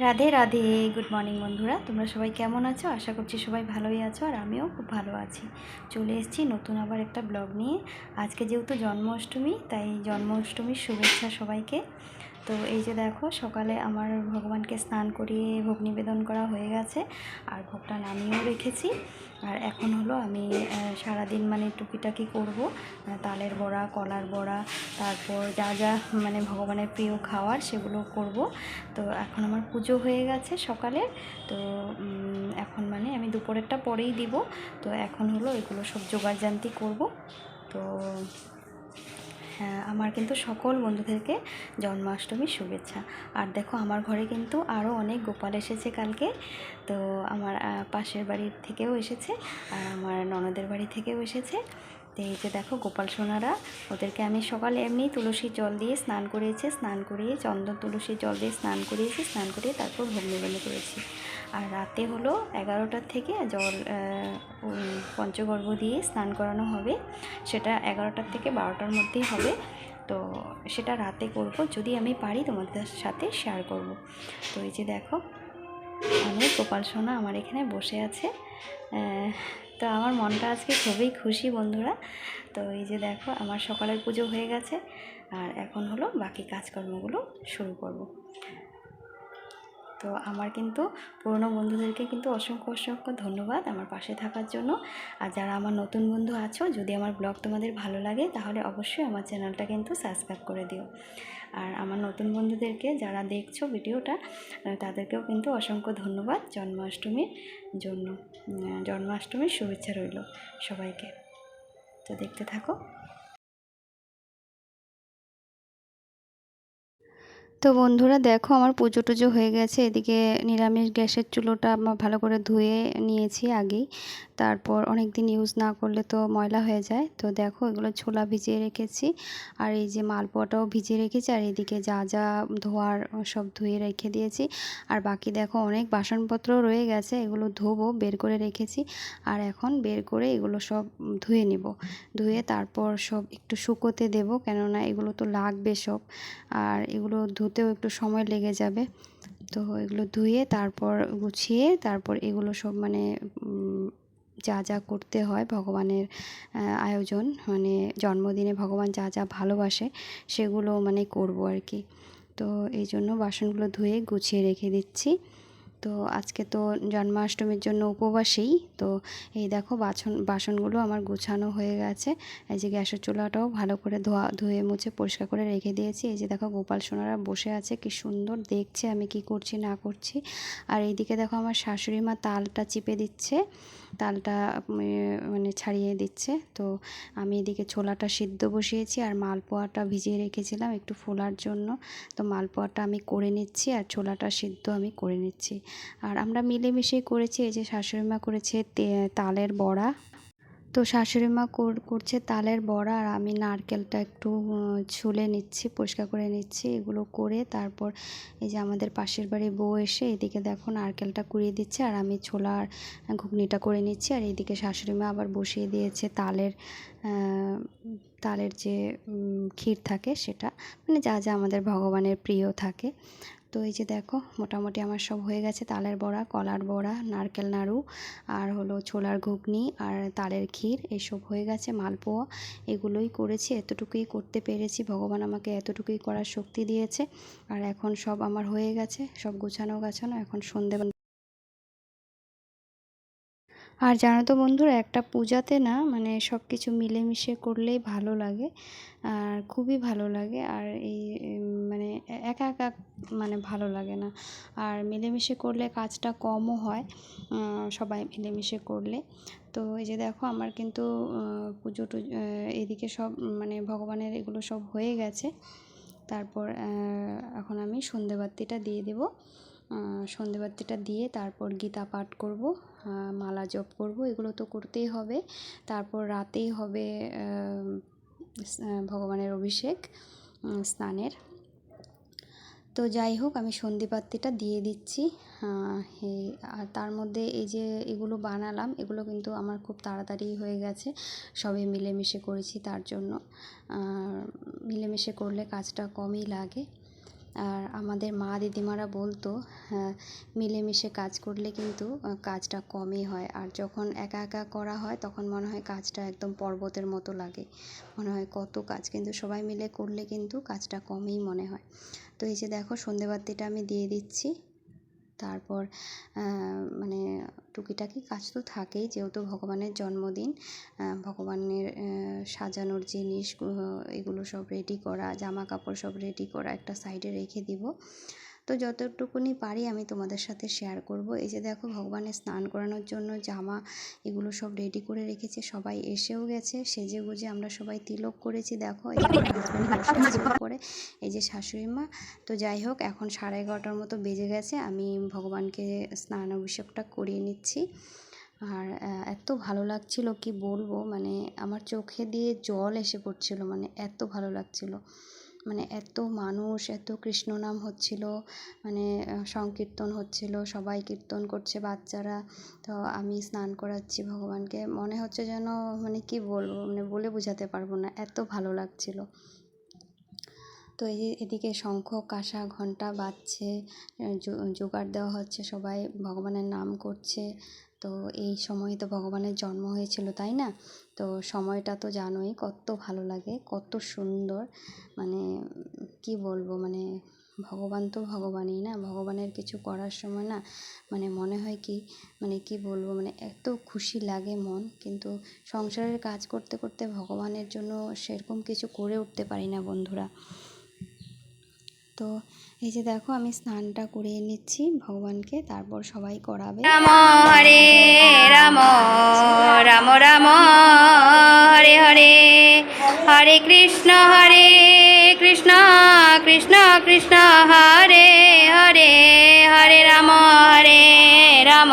Radhe Radhe. Good morning বন্ধুরা। তোমরা সবাই কেমন আছো? আশা করছি সবাই ভালোই আছো আর আমিও খুব ভালো আছি। চলে এসেছি নতুন আবার একটা ব্লগ নিয়ে। আজকে যেহেতু জন্মাষ্টমী, তাই জন্মাষ্টমীর শুভেচ্ছা সবাইকে। তো এই যে দেখো, সকালে আমার ভগবানকে স্নান করিয়ে ভোগ নিবেদন করা হয়ে গেছে আর ভোগটা নামিয়েও রেখেছি। আর এখন হলো আমি সারাদিন মানে টুকিটাকি করব তালের বড়া, কলার বড়া, তারপর যা যা মানে ভগবানের প্রিয় খাওয়ার সেগুলো করব। তো এখন আমার পুজো হয়ে গেছে সকালে তো এখন মানে আমি দুপুরেরটা পরেই দিব। তো এখন হলো এগুলো সব জোগাড় জান্তি করব। তো আমার কিন্তু সকল বন্ধুদেরকে জন্মাষ্টমীর শুভেচ্ছা। আর দেখো, আমার ঘরে কিন্তু আরও অনেক গোপাল এসেছে কালকে। তো আমার পাশের বাড়ির থেকেও এসেছে আর আমার ননদের বাড়ি থেকেও এসেছে। তো এই যে দেখো, গোপাল সোনারা, ওদেরকে আমি সকালে এমনি তুলসীর জল দিয়ে স্নান করিয়েছে, স্নান করিয়ে চন্দন তুলসীর জল দিয়ে স্নান করিয়েছি, স্নান করিয়ে তারপর ভোগ করেছি। আর রাতে হলো এগারোটার থেকে জল ওই পঞ্চগর্ভ দিয়ে স্নান করানো হবে। সেটা এগারোটার থেকে বারোটার মধ্যেই হবে। তো সেটা রাতে করব। যদি আমি পারি তোমাদের সাথে শেয়ার করব। তো এই যে দেখো, অনেক গোপাল সোনা আমার এখানে বসে আছে। তো আমার মনটা আজকে খুবই খুশি বন্ধুরা। তো এই যে দেখো, আমার সকালের পুজো হয়ে গেছে। আর এখন হলো বাকি কাজকর্মগুলো শুরু করব। তো আমার কিন্তু পুরনো বন্ধুদেরকে কিন্তু অসংখ্য অসংখ্য ধন্যবাদ আমার পাশে থাকার জন্য। আর যারা আমার নতুন বন্ধু আছো, যদি আমার ব্লগ তোমাদের ভালো লাগে, তাহলে অবশ্যই আমার চ্যানেলটা কিন্তু সাবস্ক্রাইব করে দিও। আর আমার নতুন বন্ধুদেরকে যারা দেখছ ভিডিওটা তাদেরকেও কিন্তু অসংখ্য ধন্যবাদ জন্মাষ্টমীর জন্য। জন্মাষ্টমীর শুভেচ্ছা রইল সবাইকে। তো দেখতে থাকো। তো বন্ধুরা দেখো আমার পুজো টুজো হয়ে গেছে। এদিকে নিরামিষ গ্যাসের চুলোটা আমার ভালো করে ধুয়ে নিয়েছি আগেই। তারপর অনেক দিন ইউজ না করলে তো ময়লা হয়ে যায়। তো দেখো এগুলো ছোলা ভিজিয়ে রেখেছি। আর এই যে মালপোয়াটাও ভিজিয়ে রেখেছি। আর এদিকে যা যা ধোয়ার সব ধুয়ে রেখে দিয়েছি। আর বাকি দেখো অনেক বাসনপত্র রয়ে গেছে। এগুলো ধোবো, বের করে রেখেছি। আর এখন বের করে এগুলো সব ধুয়ে নিব। ধুয়ে তারপর সব একটু শুকোতে দেব। কেননা এগুলো তো লাগবে সব। আর এগুলো ধুতেও একটু সময় লেগে যাবে। তো এগুলো ধুয়ে তারপর গুছিয়ে তারপর এগুলো সব মানে যা যা করতে হয় ভগবানের আয়োজন মানে জন্মদিনে ভগবান যা যা ভালোবাসে সেগুলো মানে করব আর কি। তো এই জন্য বাসনগুলো ধুয়ে গুছিয়ে রেখে দিচ্ছি। তো আজকে তো জন্মাষ্টমীর জন্য উপবাসেই। তো এই দেখো বাসন বাসনগুলো আমার গোছানো হয়ে গেছে। এই যে গ্যাসের চুলাটাও ভালো করে ধোয়া, ধুয়ে মুছে পরিষ্কার করে রেখে দিয়েছি। এই যে দেখো গোপাল সোনারা বসে আছে, কি সুন্দর দেখছে আমি কি করছি না করছি। আর এইদিকে দেখো আমার শাশুড়ি মা তালটা চিপে দিচ্ছে। তালটা মানে ছাড়িয়ে দিচ্ছে। তো আমি এদিকে ছোলাটা সিদ্ধ বসিয়েছি আর মালপোয়াটা ভিজিয়ে রেখেছিলাম একটু ফোলার জন্য। তো মালপোয়াটা আমি করে নিচ্ছি আর ছোলাটা সিদ্ধ আমি করে নিচ্ছি। আর আমরা মিলেমিশেই করেছি, এই যে শাশুড়িমা করেছে তে- তালের বড়া। তো শাশুড়ি মা কর- করছে তালের বড়া আর আমি নারকেলটা একটু ছুলে নিচ্ছি, পরিষ্কার করে নিচ্ছি, এগুলো করে তারপর এই যে আমাদের পাশের বাড়ি বউ এসে এদিকে দেখো নারকেলটা কুড়িয়ে দিচ্ছে আর আমি ছোলার ঘুগনিটা করে নিচ্ছি আর এইদিকে শাশুড়ি মা আবার বসিয়ে দিয়েছে তালের তালের যে ক্ষীর থাকে সেটা মানে যা যা আমাদের ভগবানের প্রিয় থাকে। তো এই যে দেখো, মোটামুটি আমার সব হয়ে গেছে। তালের বড়া, কলার বড়া, নারকেল নাড়ু, আর হলো ছোলার ঘুগনি, আর তালের ক্ষীর, এসব হয়ে গেছে। মালপোয়া, এগুলোই করেছি, এতটুকুই করতে পেরেছি। ভগবান আমাকে এতটুকুই করার শক্তি দিয়েছে। আর এখন সব আমার হয়ে গেছে, সব গোছানো গাছানো এখন সন্ধে আর জানো তো বন্ধুরা, একটা পূজাতে না মানে সব কিছু মিলেমিশে করলেই ভালো লাগে আর খুবই ভালো লাগে আর এই মানে একা একা মানে ভালো লাগে না। আর মিলেমিশে করলে কাজটা কমও হয় সবাই মিলেমিশে করলে। তো এই যে দেখো আমার কিন্তু পুজো টুজো এদিকে সব মানে ভগবানের এগুলো সব হয়ে গেছে। তারপর এখন আমি সন্ধেবাতিটা দিয়ে দেবো। সন্ধেবাতিটা দিয়ে তারপর গীতা পাঠ করব মালা জপ করব, এগুলো তো করতেই হবে। তারপর রাতেই হবে ভগবানের অভিষেক স্নানের। তো যাই হোক, আমি সন্ধিপাত্তিটা দিয়ে দিচ্ছি। আর তার মধ্যে এই যে এগুলো বানালাম, এগুলো কিন্তু আমার খুব তাড়াতাড়ি হয়ে গেছে। সবে মিলেমিশে করেছি তার জন্য। মিলেমিশে করলে কাজটা কমই লাগে। আর আমাদের মা দিদিমারা বলতো হ্যাঁ, মিলেমিশে কাজ করলে কিন্তু কাজটা কমই হয়। আর যখন একা একা করা হয় তখন মনে হয় কাজটা একদম পর্বতের মতো লাগে। মনে হয় কত কাজ কিন্তু সবাই মিলে করলে কিন্তু কাজটা কমই মনে হয়। তো এই যে দেখো সন্ধেবাতিটা আমি দিয়ে দিচ্ছি। তারপর মানে টুকিটাকি কাজ তো থাকেই যেহেতু ভগবানের জন্মদিন। ভগবানের সাজানোর জিনিস এগুলো সব রেডি করা জামা কাপড় সব রেডি করা একটা সাইডে রেখে দিব। তো যতটুকুনি পারি আমি তোমাদের সাথে শেয়ার করব। এই যে দেখো ভগবানের স্নান করানোর জন্য জামা এগুলো সব রেডি করে রেখেছে, সবাই এসেও গেছে, সেজে গুজে আমরা সবাই তিলক করেছি, দেখো উপরে এই যে শাশুড়ি মা। তো যাই হোক, এখন সাড়ে এগারোটার মতো বেজে গেছে, আমি ভগবানকে স্নান অভিষেকটা করিয়ে নিচ্ছি। আর এত ভালো লাগছিল কি বলব মানে আমার চোখে দিয়ে জল এসে পড়ছিল মানে এত ভালো লাগছিল। মানে এত মানুষ, এত কৃষ্ণ নাম হচ্ছিল মানে সংকীর্তন হচ্ছিল, সবাই কীর্তন করছে বাচ্চারা, তো আমি স্নান করাচ্ছি ভগবানকে। মনে হচ্ছে যেন মানে কি বলব মানে বলে বোঝাতে পারব না, এত ভালো লাগছিল। তো এই এদিকে শঙ্খ, কাঁসা ঘণ্টা বাজছে জোগাড় দেওয়া হচ্ছে সবাই, ভগবানের নাম করছে। তো এই সময় তো ভগবানের জন্ম হয়েছিল, তাই না? তো সময়টা তো জানোই কত ভালো লাগে, কত সুন্দর। মানে কি বলব মানে ভগবান তো ভগবানই না, ভগবানের কিছু করার সময় না মানে মনে হয় কি মানে কি বলব মানে এত খুশি লাগে মন, কিন্তু সংসারের কাজ করতে করতে ভগবানের জন্য সেরকম কিছু করে উঠতে পারি না বন্ধুরা। তো এই যে দেখো আমি স্নানটা করিয়ে নিচ্ছি, ভগবানকে তারপর সবাই করাবে। রাম হরে রাম রাম রাম, হরে হরে। হরে কৃষ্ণ হরে কৃষ্ণ কৃষ্ণ কৃষ্ণ, হরে হরে। হরে রাম হরে রাম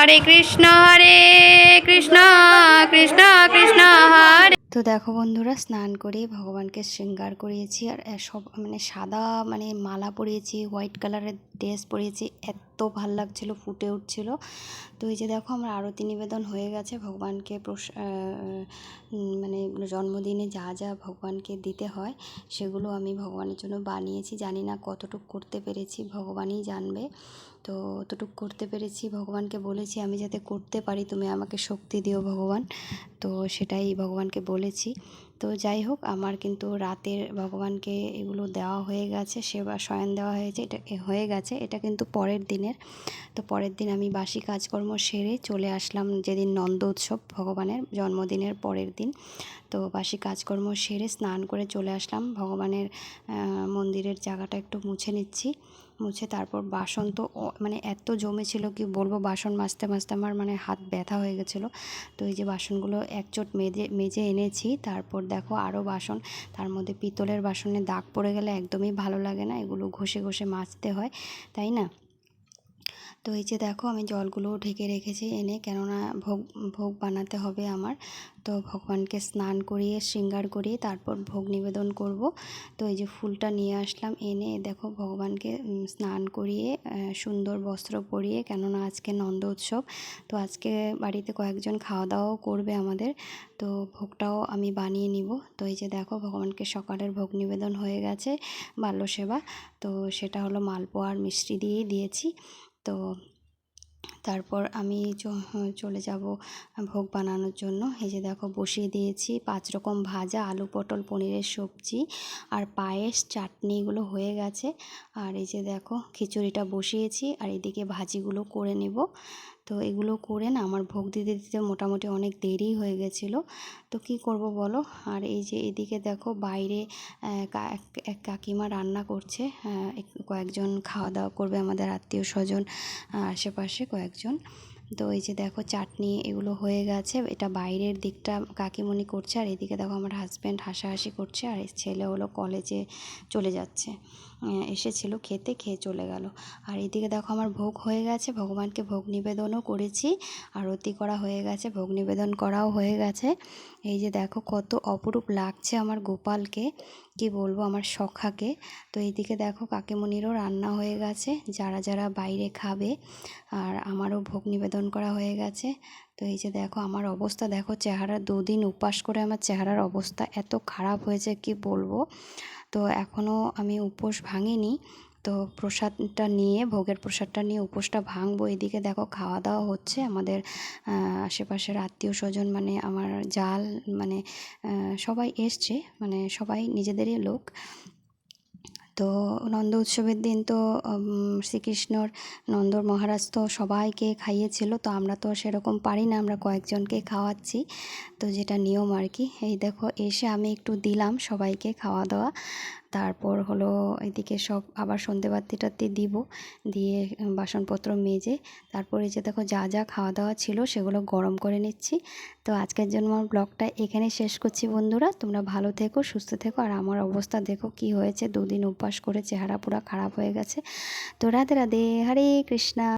হরে কৃষ্ণ হরে কৃষ্ণ কৃষ্ণ কৃষ্ণ, হরে। তো দেখো বন্ধুরা, স্নান করে ভগবানকে শৃঙ্গার করিয়েছি আর সব মানে সাদা মানে মালা পরিয়েছি, হোয়াইট কালারের ড্রেস পরিয়েছি, এত ভালো লাগছিল, ফুটে উঠছিল। তো এই যে দেখো, আমার আরতি নিবেদন হয়ে গেছে, ভগবানকে প্রস- মানে জন্মদিনে যা যা ভগবানকে দিতে হয়, সেগুলো আমি ভগবানের জন্য বানিয়েছি। জানি না কতটুকু করতে পেরেছি, ভগবানই জানবে। তো অতটুকু করতে পেরেছি। ভগবানকে বলেছি, আমি যাতে করতে পারি, তুমি আমাকে শক্তি দিও ভগবান। তো সেটাই ভগবানকে বলেছি। তো যাই হোক, আমার কিন্তু রাতের ভগবানকে এগুলো দেওয়া হয়ে গেছে, সেবা শয়ন দেওয়া হয়েছে, এটা হয়ে গেছে। এটা কিন্তু পরের দিনের। তো পরের দিন আমি বাসি কাজকর্ম সেরে চলে আসলাম যেদিন নন্দ উৎসব, ভগবানের জন্মদিনের পরের দিন। তো বাসি কাজকর্ম সেরে স্নান করে চলে আসলাম। ভগবানের মন্দিরের জায়গাটা একটু মুছে নিচ্ছি। মুছে তারপর বাসন তো মানে এত জমেছিল কি বলব, বাসন মাজতে মাজতে আমার মানে হাত ব্যথা হয়ে গেছিল। তো এই যে বাসনগুলো একচোট মেজে মেজে এনেছি। তারপর দেখো আরও বাসন, তার মধ্যে পিতলের বাসনে দাগ পড়ে গেলে একদমই ভালো লাগে না। এগুলো ঘষে ঘষে মাজতে হয়, তাই না? তো এই যে দেখো, আমি জলগুলোও ঢেকে রেখেছি এনে, কেননা ভোগ ভোগ বানাতে হবে আমার। তো ভগবানকে স্নান করিয়ে, শৃঙ্গার করিয়ে তারপর ভোগ নিবেদন করব। তো এই যে ফুলটা নিয়ে আসলাম এনে, দেখো ভগবানকে স্নান করিয়ে সুন্দর বস্ত্র পরিয়ে, কেননা আজকে নন্দ উৎসব। তো আজকে বাড়িতে কয়েকজন খাওয়া দাওয়াও করবে আমাদের। তো ভোগটাও আমি বানিয়ে নিব। তো এই যে দেখো, ভগবানকে সকালের ভোগ নিবেদন হয়ে গেছে বাল্য সেবা তো সেটা হলো মালপোয়া আর মিষ্টি দিয়েই দিয়েছি। তো তারপর আমি চ- চলে যাব ভোগ বানানোর জন্য। এই যে দেখো, বসিয়ে দিয়েছি পাঁচ রকম ভাজা, আলু, পটল, পনিরের সবজি আর পায়েস, চাটনি এগুলো হয়ে গেছে। আর এই যে দেখো, খিচুড়িটা বসিয়েছি আর এদিকে ভাজিগুলো করে নেব। তো এগুলো করে না আমার ভোগ দিতে দিতে মোটামুটি অনেক দেরি হয়ে গেছিল। তো কি করব বলো? আর এই যে এদিকে দেখো, বাইরে এক- কাকিমা রান্না করছে। কয়েকজন খাওয়া দাওয়া করবে আমাদের আত্মীয় স্বজন আশেপাশে কয়েকজন তো এই যে দেখো চাটনি এগুলো হয়ে গেছে। এটা বাইরের দিকটা কাকিমণি করছে আর এদিকে দেখো আমার হাজব্যান্ড হাসাহাসি করছে আর ছেলে হলো কলেজে চলে যাচ্ছে। এসেছিল, খেতে খেয়ে চলে গেল। আর এদিকে দেখো আমার ভোগ হয়ে গেছে, ভগবানকে ভোগ নিবেদনও করেছি। আরতি করা হয়ে গেছে, ভোগ নিবেদন করাও হয়ে গেছে। এই যে দেখো কত অপরূপ লাগছে আমার গোপালকে, কি বলব আমার সখাকে। তো এইদিকে দেখো কাকিমণিরও রান্না হয়ে গেছে, যারা যারা বাইরে খাবে, আর আমারও ভোগ নিবেদন করা হয়ে গেছে। তো এই যে দেখো আমার অবস্থা, দেখো চেহারা দুদিন উপাস করে আমার চেহারার অবস্থা এত খারাপ হয়েছে, কি বলব। তো এখনও আমি উপোস ভাঙিনি। তো প্রসাদটা নিয়ে, ভোগের প্রসাদটা নিয়ে উপোসটা ভাঙবো। এদিকে দেখো খাওয়া দাওয়া হচ্ছে। আমাদের আশেপাশের আত্মীয় স্বজন মানে আমার জাল মানে সবাই এসছে। মানে সবাই নিজেদেরই লোক। তো নন্দ উৎসবের দিন তো শ্রীকৃষ্ণর নন্দর মহারাজ তো সবাইকে খাইয়েছিল, তো আমরা তো সেরকম পারি না, আমরা কয়েকজনকে খাওয়াচ্ছি। তো যেটা নিয়ম আর কি, এই দেখো, এসে আমি একটু দিলাম সবাইকে খাওয়া দাওয়া। তারপর হলো এদিকে সব আবার সন্ধেবাতি টাতি দিব। দিয়ে বাসনপত্র মেজে, তারপরে যে দেখো যা যা খাওয়া দাওয়া ছিল সেগুলো গরম করে নিচ্ছি। তো আজকের জন্য আমার ব্লগটা এখানে শেষ করছি বন্ধুরা। তোমরা ভালো থেকো, সুস্থ থেকো, আর আমার অবস্থা দেখো কি হয়েছে। দুদিন উপবাস করে চেহারা পুরো খারাপ হয়ে গেছে। তো রাধে রাধে, হরে কৃষ্ণা।